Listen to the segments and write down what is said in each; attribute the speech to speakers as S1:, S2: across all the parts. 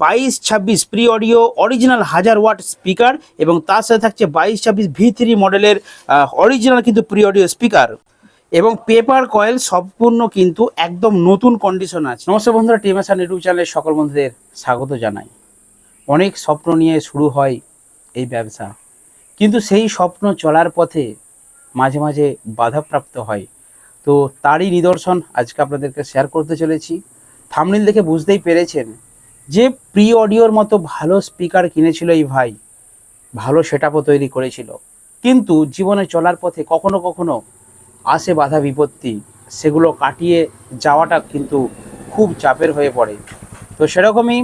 S1: বাইশ ছাব্বিশ P audio original হাজার ওয়াট স্পিকার এবং তার সাথে থাকছে বাইশ ছাব্বিশ ভি থ্রি মডেলের অরিজিনাল কিন্তু প্রি অডিও স্পিকার এবং পেপার কয়েল সম্পূর্ণ কিন্তু একদম নতুন কন্ডিশন আছে। নমস্কার বন্ধুরা টিএমএসআর ইউটিউব চ্যানেলের সকল বন্ধুদের স্বাগত জানাই। অনেক স্বপ্ন নিয়ে শুরু হয় এই ব্যবসা। কিন্তু সেই স্বপ্ন চলার পথে মাঝে মাঝে বাধাপ্রাপ্ত হয়। তো তারই নিদর্শন আজকে আপনাদেরকে শেয়ার করতে চলেছি। থামনিল দেখে বুঝতেই পেরেছেন যে প্রি অডিওর মতো ভালো স্পিকার কিনেছিল এই ভাই, ভালো সেটআপও তৈরি করেছিল। কিন্তু জীবনে চলার পথে কখনো কখনো আসে বাধা বিপত্তি, সেগুলো কাটিয়ে যাওয়াটা কিন্তু খুব চাপের হয়ে পড়ে। তো সেরকমই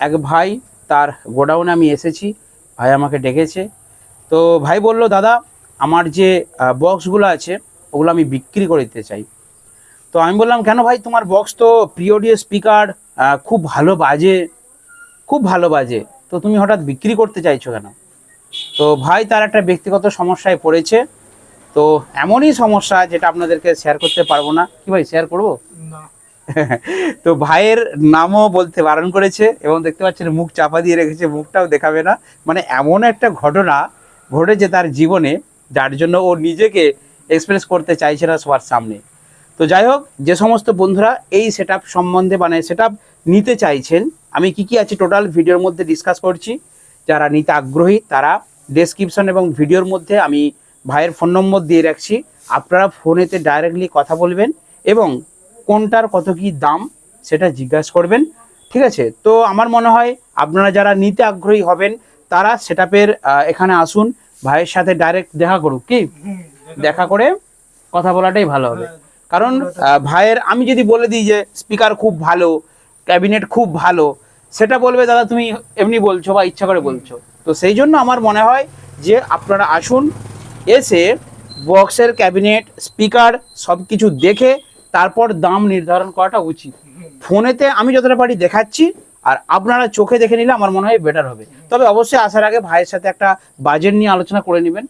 S1: এক ভাই, তার গোডাউনে আমি এসেছি, ভাই আমাকে ডেকেছে। তো ভাই বলল, দাদা, আমার যে বক্সগুলো আছে, ওগুলো আমি বিক্রি করে দিতে চাই। তো আমি বললাম কেন ভাই? তোমার বক্স তো প্রিওডিও স্পিকার খুব ভালো বাজে খুব ভালো বাজে। তো তুমি হঠাৎ বিক্রি করতে চাইছো কেন? তো ভাই তার একটা ব্যক্তিগত সমস্যায় পড়েছে। তো এমনই সমস্যা যেটা আপনাদেরকে শেয়ার করতে পারব না। কি ভাই শেয়ার করব? তো ভাইয়ের নামও বলতে বারণ করেছে এবং দেখতে পাচ্ছেন মুখ চাপা দিয়ে রেখেছে মুখটাও দেখাবে না। মানে এমন একটা ঘটনা ঘটেছে তার জীবনে যার জন্য ও নিজেকে এক্সপ্রেস করতে চাইছে না সবার সামনে। তো যাই হোক যে সমস্ত বন্ধুরা এই সেট সম্বন্ধে মানে সেট নিতে চাইছেন আমি কি কি আছে টোটাল ভিডিওর মধ্যে ডিসকাস করছি। যারা নিতে আগ্রহী তারা ডেসক্রিপশন এবং ভিডিওর মধ্যে আমি ভাইয়ের ফোন নম্বর দিয়ে রাখছি। আপনারা ফোনেতে ডাইরেক্টলি কথা বলবেন এবং কোনটার কত কি দাম সেটা জিজ্ঞাসা করবেন। ঠিক আছে? তো আমার মনে হয় আপনারা যারা নিতে আগ্রহী হবেন তারা সেট এখানে আসুন ভাইয়ের সাথে ডাইরেক্ট দেখা করুক কি? দেখা করে কথা বলাটাই ভালো হবে। কারণ ভাইয়ের, আমি যদি বলে দিই যে স্পিকার খুব ভালো ক্যাবিনেট খুব ভালো, সেটা বলবে, দাদা, তুমি এমনি বলছো বা ইচ্ছা করে বলছো। তো সেই জন্য আমার মনে হয় যে আপনারা আসুন, এসে বক্সের ক্যাবিনেট স্পিকার সব কিছু দেখে তারপর দাম নির্ধারণ করাটা উচিত। ফোনেতে আমি যতটা পারি দেখাচ্ছি, আর আপনারা চোখে দেখে নিলে আমার মনে হয় বেটার হবে। তবে অবশ্যই আসার আগে ভাইয়ের সাথে একটা বাজেট নিয়ে আলোচনা করে নেবেন।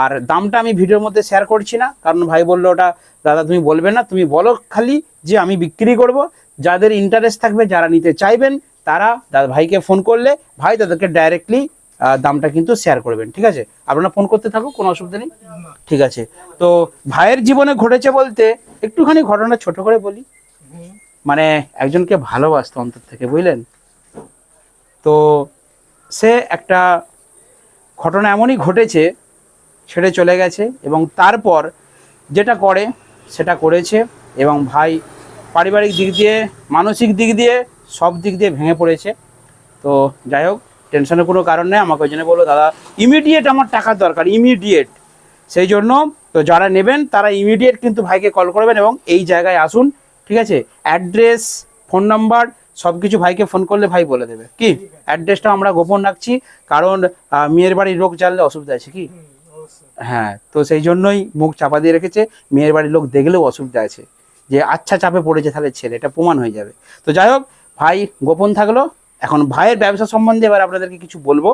S1: আর দামটা আমি ভিডিওর মধ্যে শেয়ার করছি না, কারণ ভাই বলল ওটা, দাদা, তুমি বলবে না, তুমি বলো খালি যে আমি বিক্রি করব। যাদের ইন্টারেস্ট থাকবে, যারা নিতে চাইবেন, তারা দাদা ভাইকে ফোন করলে, ভাই তাদেরকে ডাইরেক্টলি দামটা কিন্তু শেয়ার করবেন, ঠিক আছে? আপনারা ফোন করতে থাকুক কোনো অসুবিধা নেই। ঠিক আছে। তো ভাইয়ের জীবনে ঘটেছে বলতে, একটুখানি ঘটনা ছোট করে বলি। মানে একজনকে ভালোবাসতো অন্তর থেকে, বুঝলেন? তো সে একটা ঘটনা এমনই ঘটেছে ছেড়ে চলে গেছে এবং তারপর যেটা করে, সেটা করেছে এবং ভাই পারিবারিক দিক দিয়ে, মানসিক দিক দিয়ে সব দিক দিয়ে ভেঙে পড়েছে। তো যাই হোক, টেনশনের কোনো কারণ নেই, আমাকে ওই জন্য বলল, দাদা ইমিডিয়েট আমার টাকার দরকার ইমিডিয়েট সেই জন্য তো যারা নেবেন, তারা ইমিডিয়েট কিন্তু ভাইকে কল করবেন এবং এই জায়গায় আসুন, ঠিক আছে? অ্যাড্রেস ফোন নাম্বার সব কিছু ভাইকে ফোন করলে ভাই বলে দেবে। কি? অ্যাড্রেসটা আমরা গোপন রাখছি, কারণ মেয়ের বাড়ির লোক জানলে অসুবিধা আছে কি। হ্যাঁ তো সেই জন্যই মুখ চাপা দিয়ে রেখেছে। মেয়ের বাড়ির লোক দেখলেও অসুবিধা আছে যে আচ্ছা চাপে পড়েছে তাহলে ছেলে এটা প্রমাণ হয়ে যাবে। তো যাই হোক ভাই গোপন থাকল। এখন ভাইয়ের ব্যবসা সম্বন্ধে এবার আপনাদেরকে কিছু বলব।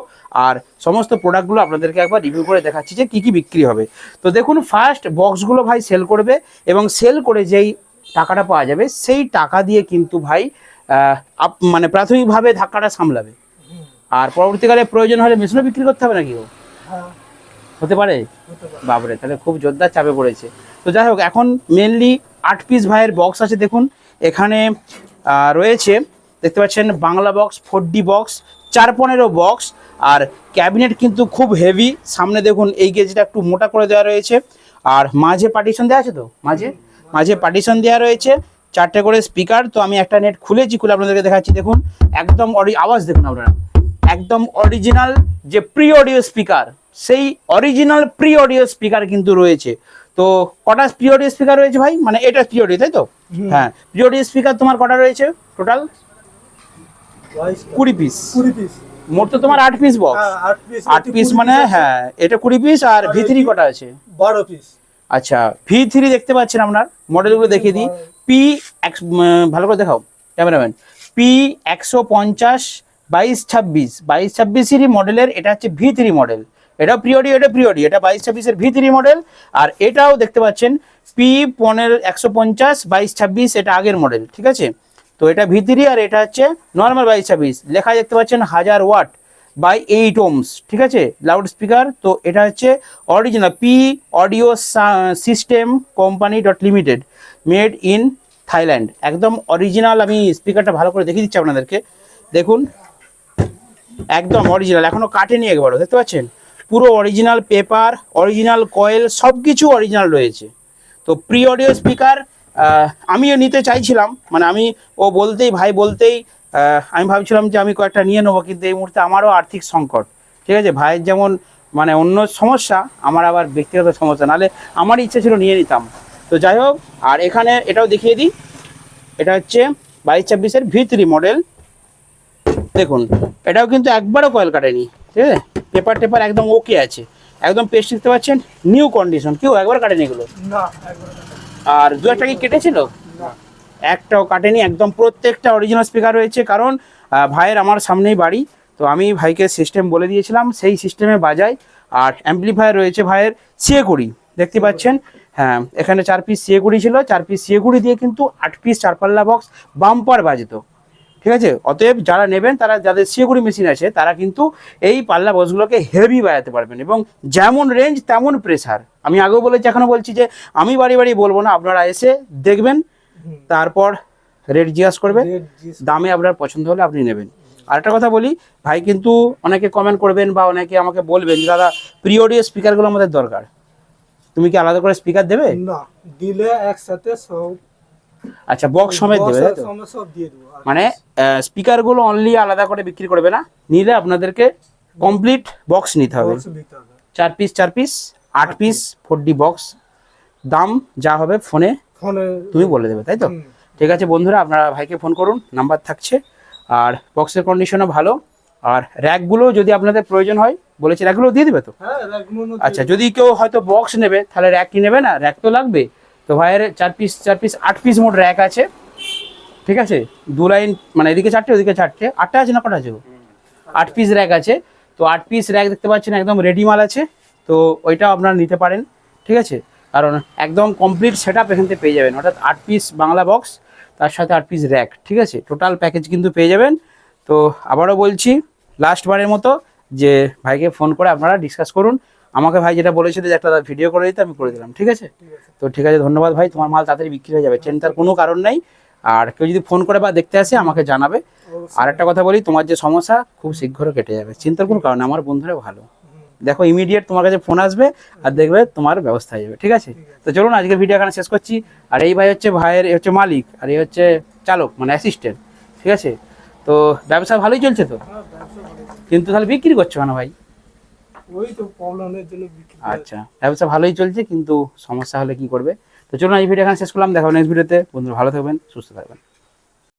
S1: আর সমস্ত প্রোডাক্টগুলো আপনাদেরকে একবার রিভিউ করে দেখাচ্ছি যে কী কী বিক্রি হবে। তো দেখুন ফার্স্ট বক্সগুলো ভাই সেল করবে এবং সেল করে যেই টাকাটা পাওয়া যাবে সেই টাকা দিয়ে কিন্তু ভাই মানে প্রাথমিকভাবে ধাক্কাটা সামলাবে। আর পরবর্তীকালে প্রয়োজন হলে মেশিনও বিক্রি করতে হবে নাকি ও
S2: হ্যাঁ,
S1: হতে পারে? বাবরে তাহলে খুব জোরদার চাপে পড়েছে। তো যাই হোক, এখন মেনলি আট পিস ভাইয়ের বক্স আছে, দেখুন। এখানে রয়েছে, দেখতে পাচ্ছেন, বাংলা বক্স ফোর বক্স চার পনেরো বক্স আর ক্যাবিনেট কিন্তু খুব হেভি সামনে দেখুন, এই গেজটা একটু মোটা করে দেওয়া রয়েছে। আর মাঝে পার্টিশন দেওয়া আছে তো? মাঝে? মাঝে পার্টিশন দেওয়া রয়েছে। চারটে করে স্পিকার তো আমি একটা নেট খুলেছি, খুলে আপনাদেরকে দেখাচ্ছি। দেখুন, একদম অডি- আওয়াজ দেখুন আপনারা। একদম অরিজিনাল যে প্রি অডিও স্পিকার সেই অরিজিনাল প্রি অডিও স্পিকার কিন্তু রয়েছে। তো কটা প্রি অডিও স্পিকার রয়েছে ভাই? মানে এটা প্রি অডিও তাই তো? হ্যাঁ প্রি অডিও স্পিকার তোমার কটা রয়েছে টোটাল কুড়ি পিস
S2: কুড়ি পিস
S1: মোট তো তোমার আট পিস বক্স
S2: হ্যাঁ, আট পিস
S1: মানে হ্যাঁ এটা কুড়ি পিস আর ভি থ্রি কটা আছে?
S2: বারো পিস
S1: আচ্ছা ভি থ্রি দেখতে পাচ্ছেন আপনার মডেলগুলো দেখিয়ে দিই। পি ভালো করে দেখাও ক্যামেরাম্যান পি একশো পঞ্চাশ বাইশ ছাব্বিশ। বাইশ ছাব্বিশেরই মডেলের এটা হচ্ছে ভি থ্রি মডেল এটা প্রিয়ডি এটা প্রিয়ডি এটা বাইশ ছাব্বিশের ভি থ্রি মডেল আর এটাও দেখতে পাচ্ছেন পি পনেরো একশো পঞ্চাশ, বাইশ ছাব্বিশ, এটা আগের মডেল ঠিক আছে? তো এটা ভিতরি আর এটা হচ্ছে নর্মাল বাইশ ছাব্বিশ। লেখা দেখতে পাচ্ছেন হাজার ওয়াট বাই এইট ওমস ঠিক আছে? লাউড স্পিকার তো এটা হচ্ছে original P Audio system company dot limited made in Thailand একদম অরিজিনাল আমি স্পিকারটা ভালো করে দেখিয়ে দিচ্ছি আপনাদেরকে। দেখুন, একদম অরিজিনাল এখনও কাটেনি একবারও, দেখতে পাচ্ছেন? পুরো অরিজিনাল পেপার অরিজিনাল কয়েল সব কিছু অরিজিনাল রয়েছে। তো প্রি অডিও স্পিকার আমিও নিতে চাইছিলাম মানে আমি, ও বলতেই, ভাই বলতেই আমি ভাবছিলাম যে আমি কয়েকটা নিয়ে নেব, কিন্তু এই মুহূর্তে আমারও আর্থিক সংকট। ঠিক আছে? ভাইয়ের যেমন মানে অন্য সমস্যা, আমার আবার ব্যক্তিগত সমস্যা, নাহলে আমার ইচ্ছা ছিল নিয়ে নিতাম। তো যাই হোক, আর এখানে এটাও দেখিয়ে দিই। এটা হচ্ছে বাইশ ছাব্বিশের ভিত্রি মডেল দেখুন, এটাও কিন্তু একবারও কয়েল কাটেনি। ঠিক আছে? পেপার টেপার একদম ওকে আছে। একদম পেস্ট দেখতে পাচ্ছেন? নিউ কন্ডিশন কেউ একবার কাটেনি এগুলো? আর দু একটা কি কেটেছিল? একটাও কাটেনি একদম প্রত্যেকটা অরিজিনাল স্পিকার রয়েছে। কারণ ভাইয়ের আমার সামনেই বাড়ি। তো আমি ভাইকে সিস্টেম বলে দিয়েছিলাম সেই সিস্টেমে বাজাই। আর অ্যাম্পলিফায়ার রয়েছে ভাইয়ের সিএ কুড়ি। দেখতে পাচ্ছেন? হ্যাঁ এখানে চার পিস সিএ কুড়ি ছিল। চার পিস সিএ কুড়ি দিয়ে কিন্তু আট পিস চারপাল্লা বক্স বাম্পার বাজতো। ঠিক আছে? অতএব যারা নেবেন তারা যাদের সিএগুড়ি মেশিন আছে তারা কিন্তু এই পাল্লা বসগুলোকে হেভি বাজাতে পারবেন এবং যেমন রেঞ্জ তেমন প্রেসার আমি আগেও বলেছি এখনও বলছি যে আমি বাড়ি বাড়ি বলব না আপনারা এসে দেখবেন তারপর রেট জিজ্ঞাসা করবে দামে আপনার পছন্দ হলে আপনি নেবেন। আরেকটা কথা বলি ভাই কিন্তু অনেকে কমেন্ট করবেন বা অনেকে আমাকে বলবেন যে দাদা প্রিঅডিও স্পিকারগুলো আমাদের দরকার। তুমি কি আলাদা করে স্পিকার দেবে?
S2: না দিলে একসাথে সব
S1: আচ্ছা বক্স সমেত দেবে মানে স্পিকারগুলো অনলি আলাদা করে বিক্রি করবে না? নিলে আপনাদেরকে কমপ্লিট বক্স নিতে হবে। চার পিস চার পিস আট পিস ফোর ডি বক্স দাম যা হবে ফোনে
S2: ফোনে
S1: তুমি বলে দেবে তাই তো? ঠিক আছে বন্ধুরা আপনারা ভাইকে ফোন করুন নাম্বার থাকছে। আর বক্সের কন্ডিশনও ভালো। আর র্যাকগুলো যদি আপনাদের প্রয়োজন হয় বলেছে র্যাকগুলো দিয়ে দেবে তো?
S2: হ্যাঁ
S1: আচ্ছা যদি কেউ হয়তো বক্স নেবে তাহলে র্যাক কি নেবে না? র্যাক তো লাগবে। তো ভাইয়ের চার পিস চার পিস আট পিস মোট র্যাক আছে। ঠিক আছে? দু লাইন মানে এদিকে চারটে, ওদিকে চারটে। আটটা আছে না কটা আছে? আট পিস র্যাক আছে। তো আট পিস র্যাক দেখতে পাচ্ছেন, একদম রেডি মাল আছে। তো ওইটাও আপনারা নিতে পারেন। ঠিক আছে? কারণ একদম কমপ্লিট সেট আপ এখান থেকে পেয়ে যাবেন। অর্থাৎ আট পিস বাংলা বক্স তার সাথে আট পিস র্যাক ঠিক আছে? টোটাল প্যাকেজ কিন্তু পেয়ে যাবেন। তো আবারও বলছি লাস্ট বারের মতো যে ভাইকে ফোন করে আপনারা ডিসকাস করুন। আমাকে ভাই যেটা বলেছিল যে একটা ভিডিও করে দিতে আমি করে দিলাম ঠিক আছে? তো ঠিক আছে ধন্যবাদ ভাই তোমার মাল তাড়াতাড়ি বিক্রি হয়ে যাবে চিন্তার কোনো কারণ নেই। আর কেউ যদি ফোন করে বা দেখতে আসে আমাকে জানাবে। আর একটা কথা বলি তোমার যে সমস্যা খুব শীঘ্র কেটে যাবে চিন্তার কোনো কারণ আমার বন্ধুরা ভালো। দেখো ইমিডিয়েট তোমার কাছে ফোন আসবে আর দেখবে তোমার ব্যবস্থা হয়ে যাবে ঠিক আছে? তো চলুন আজকের ভিডিও এখানে শেষ করছি। আর এই ভাই হচ্ছে ভাইয়ের হচ্ছে মালিক আর এই হচ্ছে চালক মানে অ্যাসিস্ট্যান্ট ঠিক আছে? তো ব্যবসা ভালোই চলছে তো?
S2: হ্যাঁ।
S1: কিন্তু তাহলে বিক্রি করছ কেন ভাই?
S2: ওই তো প্রবলেমের জন্য
S1: আচ্ছা ব্যবসা ভালোই চলছে, কিন্তু সমস্যা হলে কি করবে? তো চলুন, এই ভিডিও এখানে শেষ করলাম, দেখা নেক্সট ভিডিওতে বন্ধুরা, ভালো থাকবেন, সুস্থ থাকবেন।